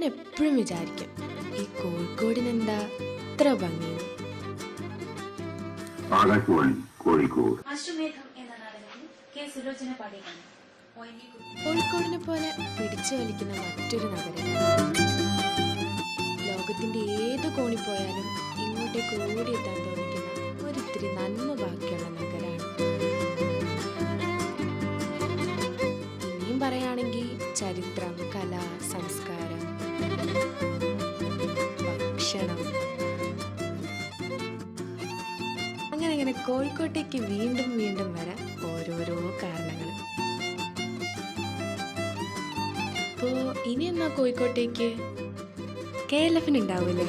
ഞാൻ എപ്പോഴും വിചാരിക്കും ഈ കോഴിക്കോടിനെന്താ ഇത്ര ഭംഗി? ആകാശവാണി കോഴിക്കോട്. അശ്വമേധം എന്ന നാടകത്തിൽ കെ. സുലോചന പാടിയിട്ടുണ്ട്. ഒ എൻ വി കോഴിക്കോടിനെ പോലെ പിടിച്ചു വലിക്കുന്ന മറ്റൊരു നഗരം ലോകത്തിന്റെ ഏത് കോണി പോയാലും ഇങ്ങോട്ടേക്ക് ഓടിയെത്താൻ തോന്നിക്കുന്ന ഒരിത്തിരി നന്മ ബാക്കിയുള്ള നഗരമാണ് ഇനിയും പറയുകയാണെങ്കിൽ ചരിത്രം കല സംസ്കാരം ഭക്ഷണം അങ്ങനെ അങ്ങനെ കോഴിക്കോട്ടേക്ക് വീണ്ടും വീണ്ടും വരാൻ ഓരോരോ കാരണങ്ങൾ. അപ്പോ ഇനി എന്നാ കോഴിക്കോട്ടേക്ക്? കെ എൽ എഫിന് ഉണ്ടാവൂലേ